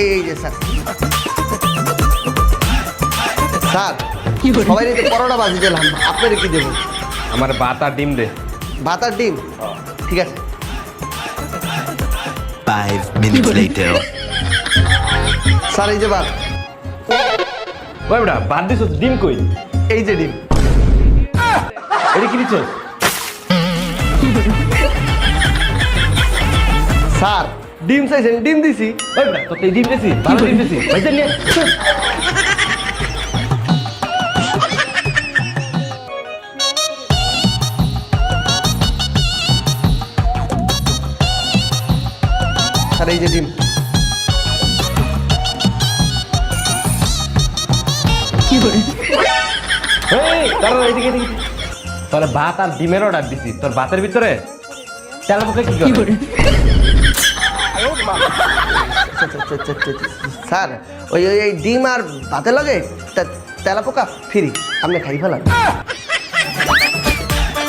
এই এই যে স্যার। স্যার সবাই তো পরোটা বাজি দিলাম আপনার কি দেবো? আমার ভাত আর ডিম দে ভাত আর ডিম? ঠিক আছে। Five minutes later. স্যার এই যে ওই বেটা ভাত দিছ ডিম কই? এই যে ডিম। এটা কি দিছ? স্যার ডিম চাইছেন ডিম দিছি। ওই ডিম দিছি ভালো ডিম দিছি ভাইজান নিয়ে স্যার এই যে ডিম। এই দাঁড়া এদিকে এদিকে তোর ভাত আর ডিমের অর্ডার দিছি। তোর ভাতের ভিতরে তেল পোকা কি করে? স্যার ওই ওই ডিম আর ভাতে লাগে তেলা পোকা ফ্রি আপনি খাই ফেলান